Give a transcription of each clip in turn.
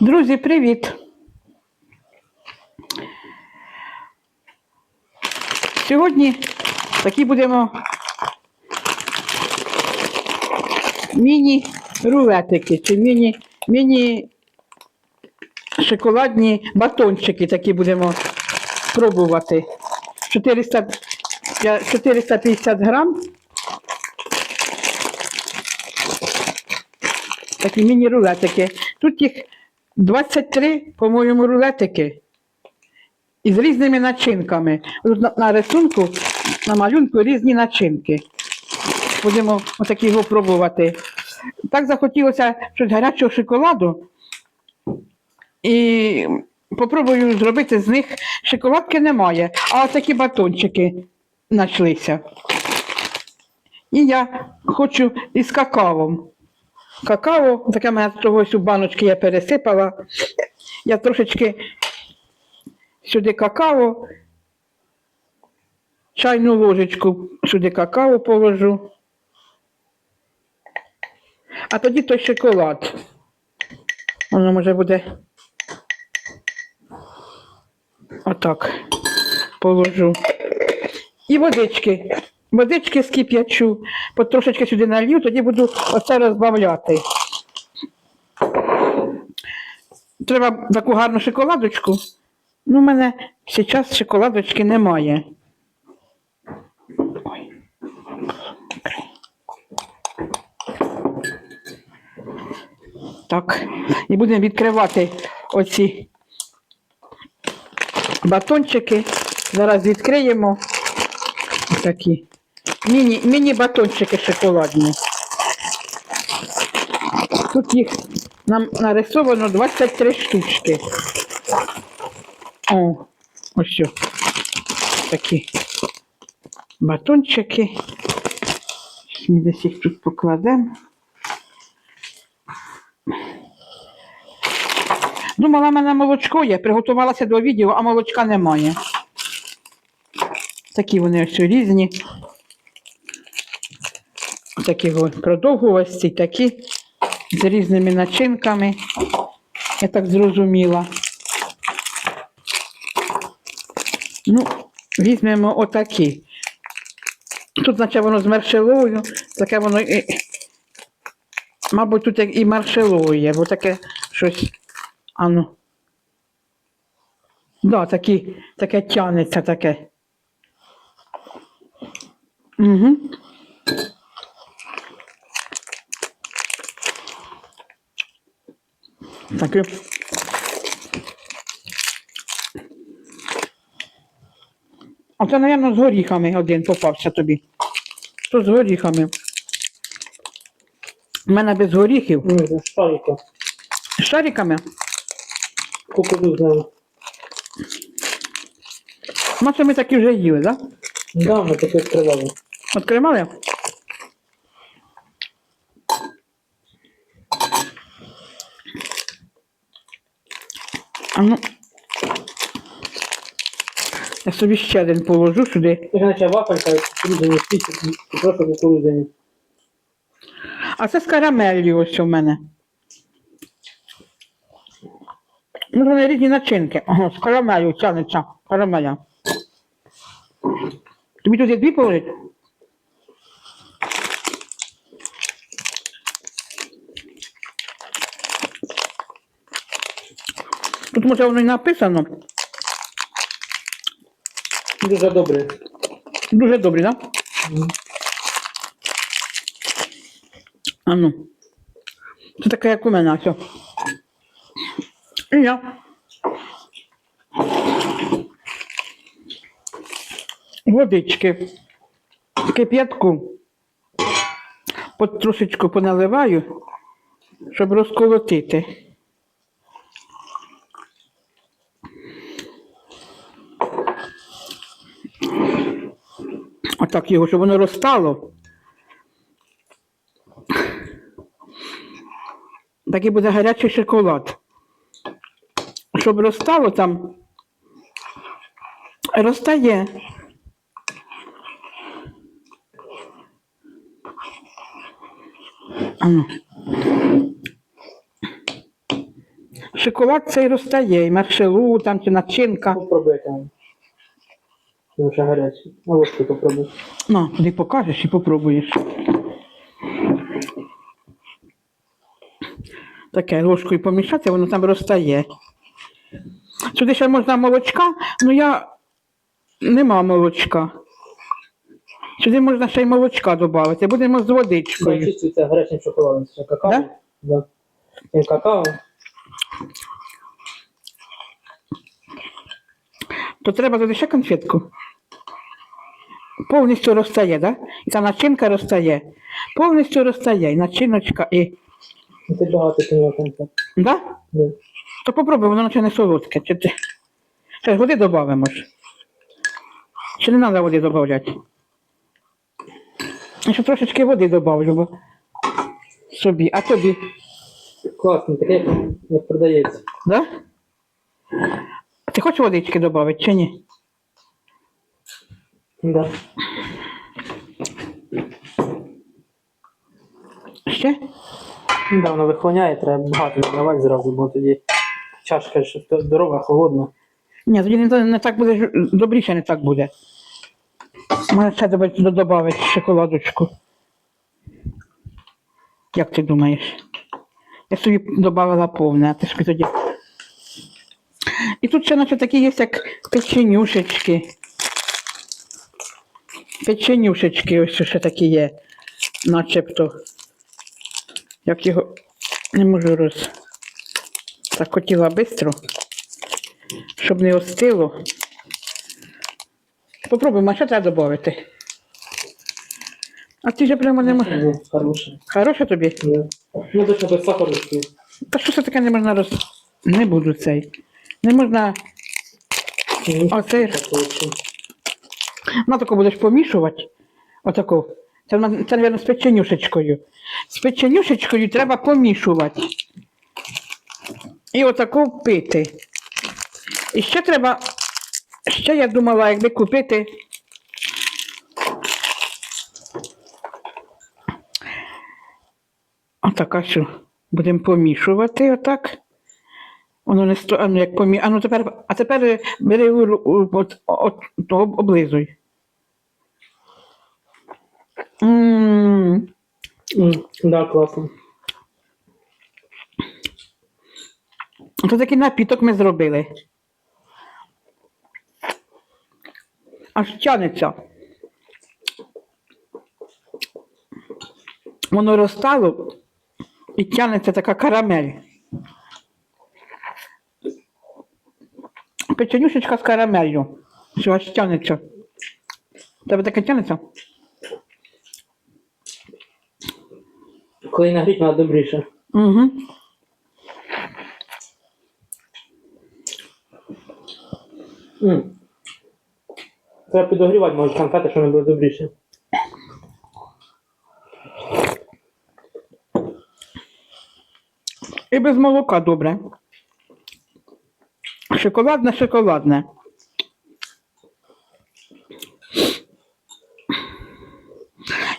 Друзі, привіт! Сьогодні такі будемо міні-рулетики чи міні, міні шоколадні батончики такі будемо пробувати. 400, 450 грам. Такі міні-рулетики. Тут їх 23, по-моєму, рулетики. Із різними начинками. Тут на, на рисунку, на малюнку різні начинки. Будемо отакі його пробувати. Так захотілося щось гарячого шоколаду. І попробую зробити з них шоколадки немає, а такі батончики знайшлися. І я хочу із какао. Какао, таке мене чогось у баночки я пересипала. Я трошечки сюди какао, чайну ложечку сюди какао положу. А тоді той шоколад. Воно може буде отак положу. І водички. Водички скип'ячу, потрошечки сюди налью, тоді буду оце розбавляти. Треба таку гарну шоколадочку. Ну, у мене зараз шоколадочки немає. Так, і будемо відкривати оці батончики. Зараз відкриємо такі. Міні, міні-батончики шоколадні. Тут їх нам нарисовано 23 штучки. О, ось що. такі батончики. Ми десь їх тут покладемо. Думала, в мене молочко є, приготувалася до відео, а молочка немає. Такі вони ось різні. Такі продовгувасті, такі з різними начинками. Я так зрозуміла. Ну, візьмемо отакі. Тут, значить, воно з маршелою, таке воно і. Мабуть, тут і маршелою є, бо таке щось. Ану. Да, такі, таке тянеться таке. Угу. Таке. А це, мабуть, з горіхами один попався тобі. То з горіхами. У мене без горіхів. Ну, это шарика. З шариками. Кукурузная. Ну, це ми такі вже їли, так? Да? Да, мы такое открывали. Відкривали? Я собі ще один положу сюди. Это значит вафелька, кукурузные спички, и просто кукурузные. А це з карамеллю ось у мене. Ну, вони різні начинки. Ага, з карамелю тянеться. Карамеля. Тобі туди дві положити? Тут може воно і написано. Дуже добре. Дуже добре, так? Да? Мгм. А ну. Це таке, як у мене, все. І я. Водички. Кип'ятку. От трошечку поналиваю, щоб розколотити. Отак його, щоб воно розтало. Такий буде гарячий шоколад. Щоб розтало там, розтає. Шоколад цей розтає, і маршелу, там чи начинка. Попробуйте. Він вже гарячий. А ось ти попробуй. На, ти покажеш і попробуєш. Таке ложкою помішати, воно там розтає. Сюди ще можна молочка, ну я нема молочка. Сюди можна ще й молочка додати. Будемо з водичкою. Чиститься гарячим шоколадом. Це какао. Да? Да. Цим какао. То треба туди ще конфетку. Повністю розтає, да? І та начинка розтає. Повністю розтає. І начиночка, і. Ти багато конфет. Да? Да. То попробуй, воно наче не солодке. Чи ти... Ж води додамо ж. Чи не треба води додати? Я ще трошечки води добавлю, бо собі, а тобі, Класно, таке як, як продається. да? Ти хочеш водички додати чи ні? Да. Ще? Да, воно вихлоняє, треба багато додавати зразу, бо тоді чашка ж здорова, холодна. Ні, тоді не, не так буде, добріше не так буде. Може ще додати шоколадочку. Як ти думаєш? Я собі додавала повне, а ти ж тоді. І тут ще наче такі є, як печенюшечки. Печенюшечки, ось ще такі є, начебто. Як його не можу роз. Так хотіла швидко щоб не остило. Попробуємо, а що треба додати? А ти вже прямо не можеш. Хороше. Хороше тобі? Ну, точно без сахару. Та що це таке не можна роз. Не буду цей. Не можна. Ну, тако будеш помішувати. Отаку. Це, це, мабуть, з печенюшечкою. З печенюшечкою треба помішувати. І отаку пити. І ще треба. Ще я думала, якби купити. Отака що. Будемо помішувати отак. Воно не сто... а, ну, як помі... а, ну, тепер... а тепер бери у... От... От... облизуй. М, М, Да, класно. То такий напіток ми зробили. Аж тянеться. Воно розтало і тянеться така карамель. Печенюшечка з карамелью. Що аж тянеться. Тебе таке тянеться? Коли нагріть, вона добріше. Угу. М. Треба підогрівати, може, конфети, щоб не було добріше. І без молока добре. Шоколадне, шоколадне.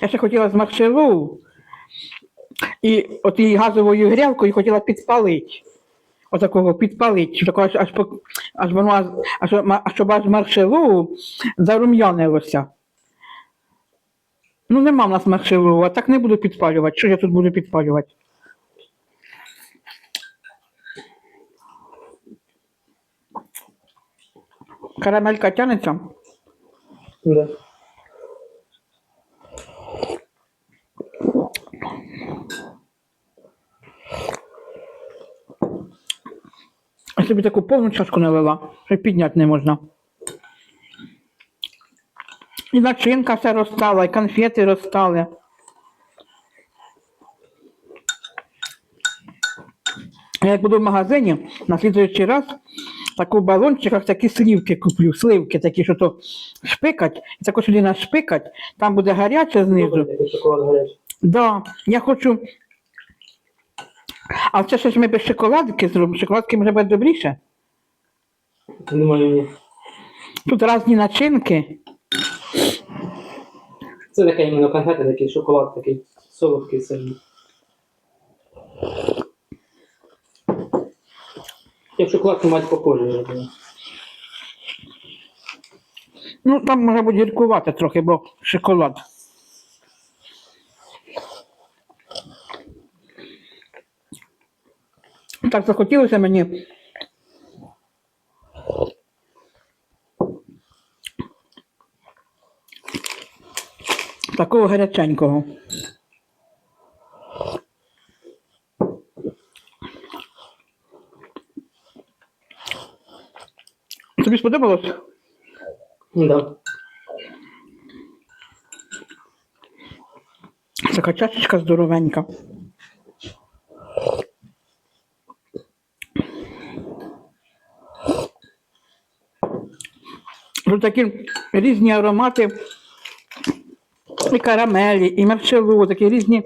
Я ще хотіла з маршелу і от її газовою грілкою хотіла підпалити. Отакого підпалити, такого аж, аж, воно аж, аж, щоб аж маршелу зарум'янилося. Ну, нема в нас маршелу, а так не буду підпалювати. Що я тут буду підпалювати? Карамелька тянеться. Да. Я собі таку повну чашку налила, що підняти не можна. І начинка вся розстала, і конфети розстали. А як буду в магазині, на слідуючий раз таку в балончиках такі слівки куплю, сливки такі, що то шпикать, і тако сюди нашпикать, там буде гаряче знизу. Да, я хочу. А це ж ми без шоколадки зробимо. Шоколадки може буде добріше. Думаю, ні. Тут різні начинки. Це таке іменно конфети, такий шоколад такий солодкий сильний. Я шоколадку мать роблю. Ну, там може бути гіркувати трохи, бо шоколад. Так захотілося мені. Такого гаряченького. Тобі сподобалось? Да. Така чашечка здоровенька. Тут такі різні аромати, і карамелі, і маршелу, такі різні,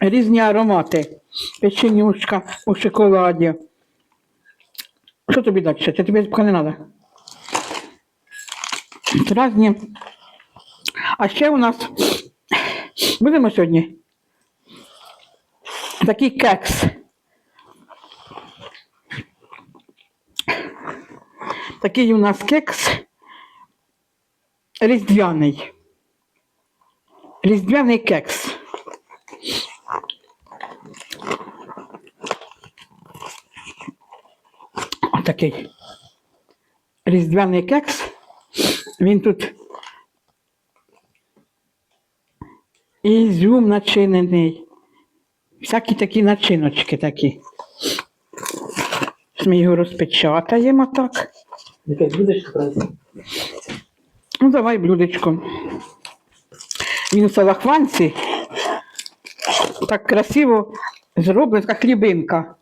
різні аромати. Печенюшка у шоколаді. Що тобі далі? Це тобі поки не треба. Разні. А ще у нас Будемо сьогодні. Такий кекс. Такий у нас кекс різдвяний. Різдвяний кекс. Отакий. Різдвяний кекс. Він тут Ізюм начинений. Всякі такі начиночки такі. Ми його розпечатаємо так. Якась будеш брати? Ну, давай блюдечко. Він у салахванці. Так красиво зроблена така хлібинка.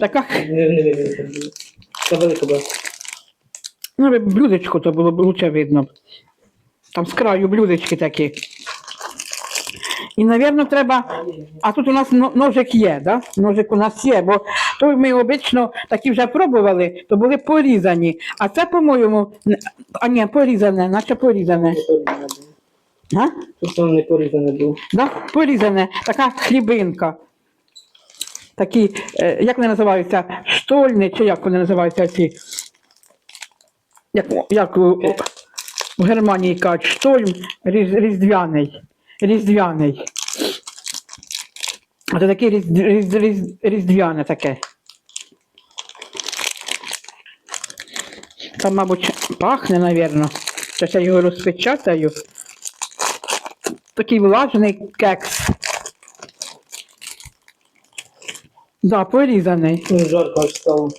Така, х- Не, не видно. Та велика була. ну, блюдечко то було б лучше видно. Там з краю блюдечки такі. І, напевно, треба. А тут у нас ножик є, да? Ножик у нас є, бо то ми обично такі вже пробували, то були порізані. А це, по-моєму, а ні, порізане, наче порізане. А? Тут воно не порізане було. Да? Порізане, така хлібинка. Такі, е, як вони називаються, штольні, чи як вони називаються ці. Як, як у, у- Германії кажуть, штольм різ, різдвяний. Різдвяний. Це таке різ, різ, різ, різдвяне таке. Там, мабуть, пахне, напевно. Зараз я його розпечатаю. Такий влажний кекс. Да, порізаний. Ну, жарко стало.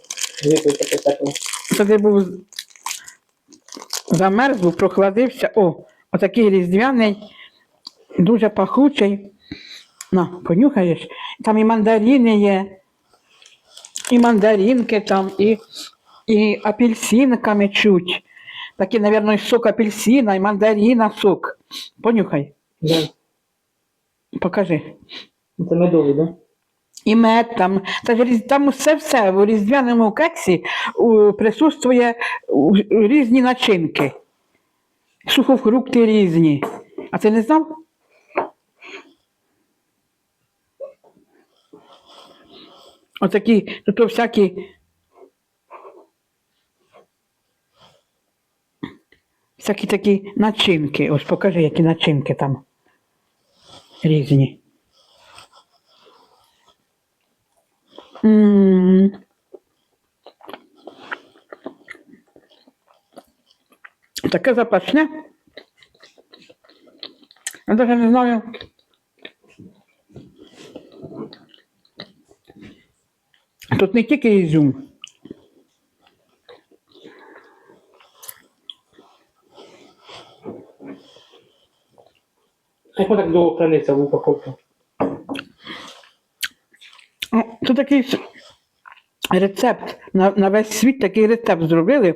Випив таке тепло. Тоді був замерз, був, прохладився. О, отакий різдвяний, дуже пахучий. На, понюхаєш. Там і мандарини є, і мандаринки там, і, і апельсинками чуть. Такий, мабуть, сок апельсина і мандарина сок. Понюхай, Да. покажи. Це медовий, да? І мед там, та ж там все все у різдвяному кексі у, присутствує у, різні начинки. Сухофрукти різні. А ти не знав? Отакі, то, то всякі. Всякі такі начинки. Ось покажи, які начинки там різні. Таке запашне. Я навіть не знаю. Тут не тільки ізюм. Як воно так довго храниться в упаковці? О, Це такий рецепт. На, на весь світ такий рецепт зробили.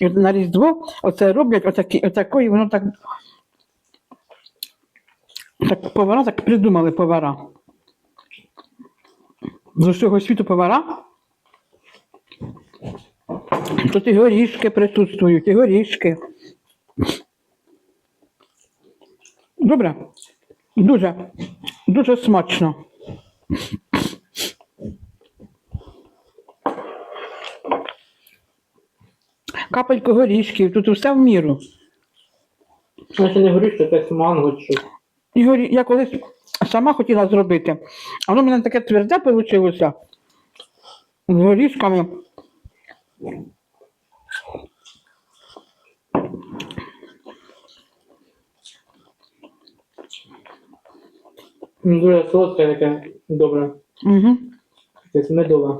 І на Різдво оце роблять отакі, отакої, воно так. Так повара так придумали повара. З усього світу повара. Тут і горішки присутствують, і горішки. Добре. Дуже, дуже смачно. Капельку горішків, тут все в міру. Наче не горіш, що якесь манго чи. І горі- я колись сама хотіла зробити, а воно в мене таке тверде вийшло з горішками. Дуже солодке таке, добре. Угу. Якесь медове.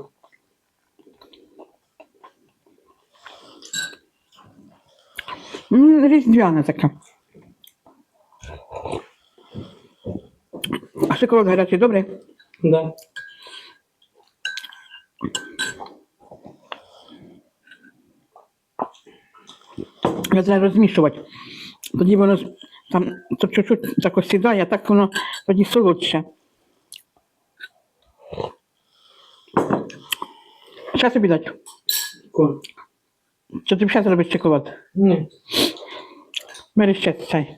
Різдвяне таке. Шоколад гарячий, добрий? Да. Його треба розмішувати. Тоді воно там то чуть-чуть так осідає, а так воно тоді солодше. Що тобі дати? Ко. Що тобі зараз робить шоколад? Ні. Бери ще цей.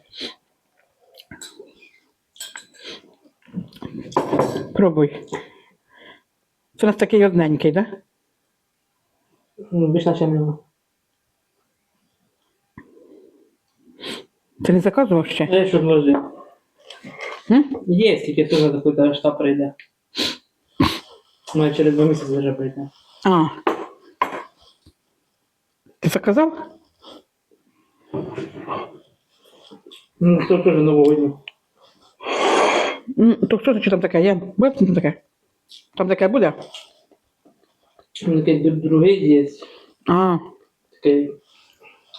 Пробуй. Це у нас такий одненький, так? Да? Ну, більш наче нема. Ти не заказував ще? Я що вложив. Є, скільки теж запитаю, штаб прийде. Ну, через два місяці вже прийде. А. Ти заказав? Ну, то теж новогодні. М, То що це там таке є? Буде там таке? Там таке буде? Такий другий є. А. Такий.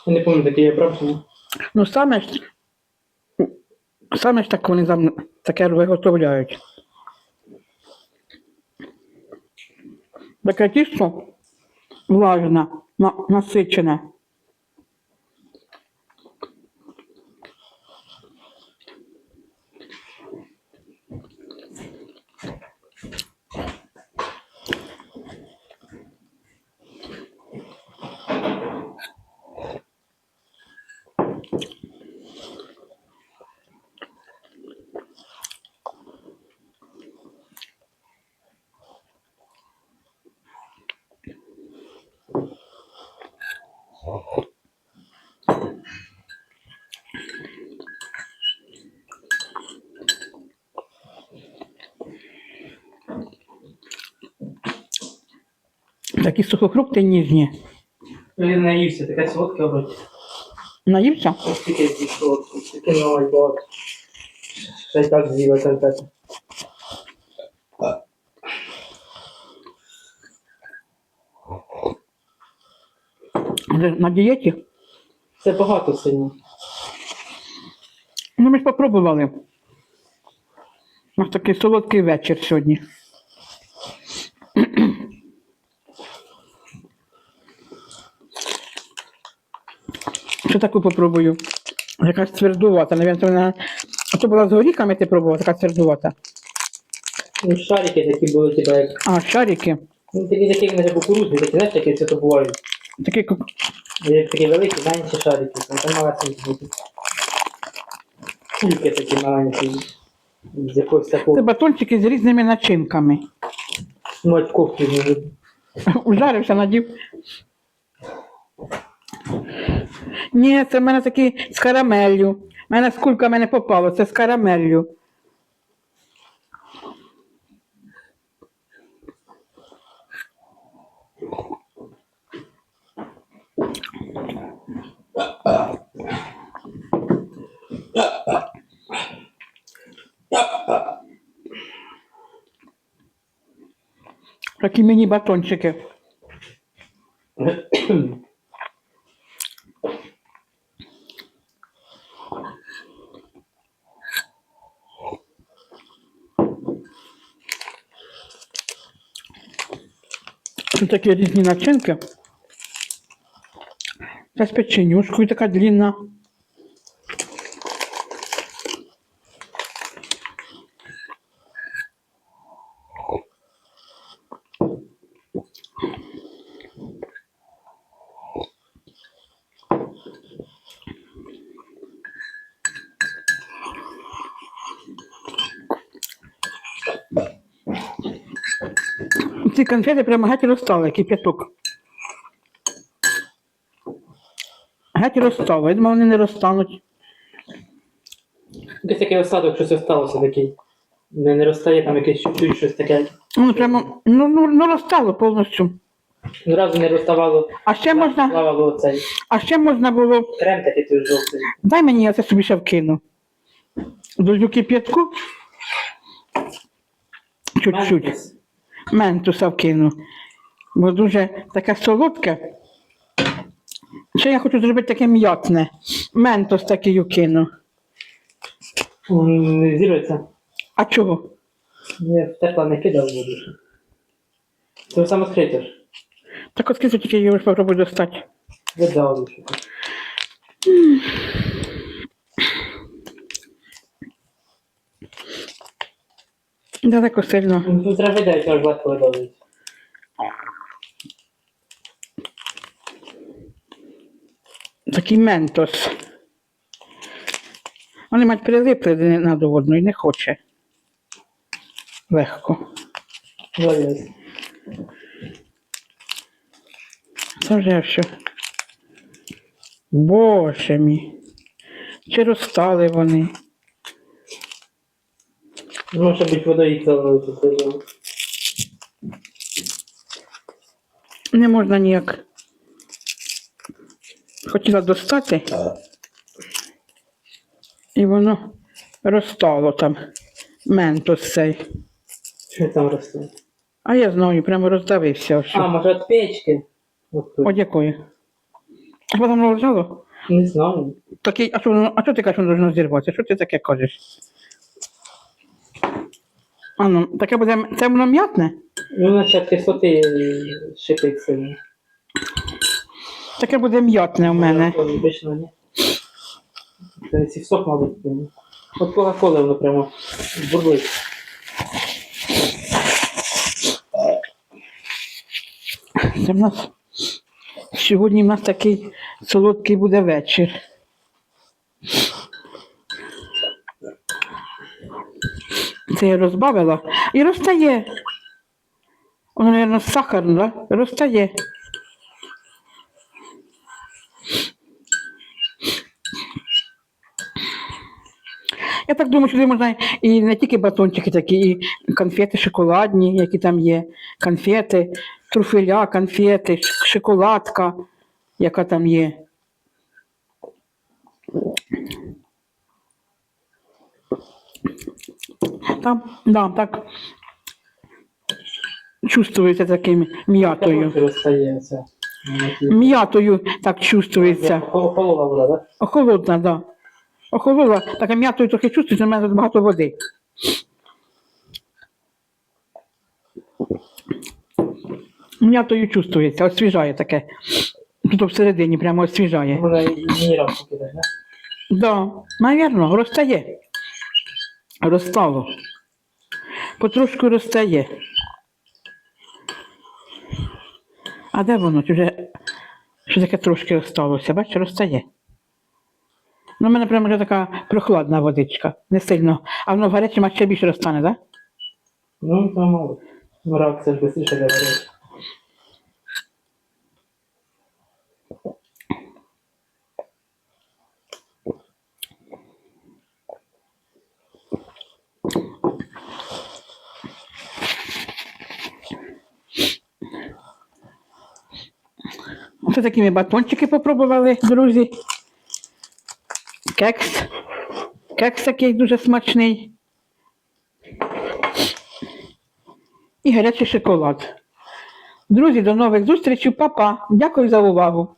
Я не пам'ятаю, такий я брав. Ну саме ж. Саме ж так вони там таке виготовляють. Таке тісто влажне, на, насичене. Такі сухофрукти ніжні. Я наївся, таке солодке вроді. Наївся? Ось таке зі солодке. Таке новий. Ще й так з'їла конфети. Вже На дієті? Це багато сильно. Ну, ми ж попробували. У нас такий солодкий вечір сьогодні. Таку попробую? Якась твердувата, навіть вона. А то була з горіхами ти пробувала, така твердувата. Ну, шарики такі були, типа як. А, шарики. Ну, такі такі, наче кукурудзні, такі, знаєш, які це то бувають. Такі ку- Як такі великі, менші шарики. Там, там малесенькі такі. Кульки такі маленькі. З якогось це такого. батончики з різними начинками. Ну, очковки можуть. Ужарився, надів. Ні, це в мене такі з карамеллю. У мене з кульками не попало, це з карамеллю. Такі міні-батончики. Тут такі різні начинки. Та печенюшку печенюшкою така длинна. ці конфети прямо геть розстали, кип'яток. Геть розстали. Я думав, вони не розстануть. Десь такий осадок, щось осталося такий. Не, не розстає там якесь чуть-чуть щось таке. Ну, прямо, ну, ну, ну розстало повністю. Зразу не розставало. А ще можна, Плавало а ще можна було. крем такий той жовтий. Дай мені, я це собі ще вкину. Додаю кип'ятку. Чуть-чуть. Ментос. Ментуса вкину. Бо дуже таке солодке. Ще я хочу зробити таке м'ятне. Ментос такий вкину. М, Не зірветься. А чого? Я тепла не кидав ще. Це саме скрите. Так скільки тільки його ж попробуй достати. Видав Далеко сильно. Ну, треба видати, аж легко видавить. Такий ментос. Вони мають прилипли один до одного і не хоче. Легко. Це вже що. Боже мій. Чи розстали вони? Може бути водою залили тут. Не можна ніяк. Хотіла достати. І воно розстало там. Ментос цей. Що там росте? А я знаю, прямо роздавився. ось. А, може від печки? От тут. От якої? А що там лежало? Не знаю. Такий, а що, воно- а що ти кажеш, воно должно зірватися? Що ти таке кажеш? А ну, таке буде, це воно м'ятне? Ну, наче кислоти шипить сильно. Таке буде м'ятне у мене. Обично ні. Це сок, мабуть. ну. От кока-кола воно прямо бурлить. Це в нас сьогодні в нас такий солодкий буде вечір. Це я розбавила і розтає. Воно, мабуть, сахар, да? розтає. Я так думаю, що можна і не тільки батончики такі, і конфети шоколадні, які там є, конфети, труфеля, конфети, шоколадка, яка там є. Там, да, так чувствується таким м'ятою. М'ятою так чувствується. Охолола вода, так? Охолодна, так. Да. Охолола, така м'ятою трохи чувствується, у мене тут багато води. М'ятою чувствується, освіжає таке. Тут всередині прямо освіжає. Можна і мінералку кидати, так? Да, навірно, розтає. Розстало. Потрошку розтає. А де воно? Чи вже що таке трошки осталося? Бачиш, розтає. Ну, в мене прямо вже така прохладна водичка, не сильно. А воно в гарячому ще більше розтане, так? Да? Ну, рак це ж швидше говорить. Оце такі ми батончики попробували, друзі. Кекс. Кекс такий дуже смачний. І гарячий шоколад. Друзі, до нових зустрічей, Па-па. Дякую за увагу.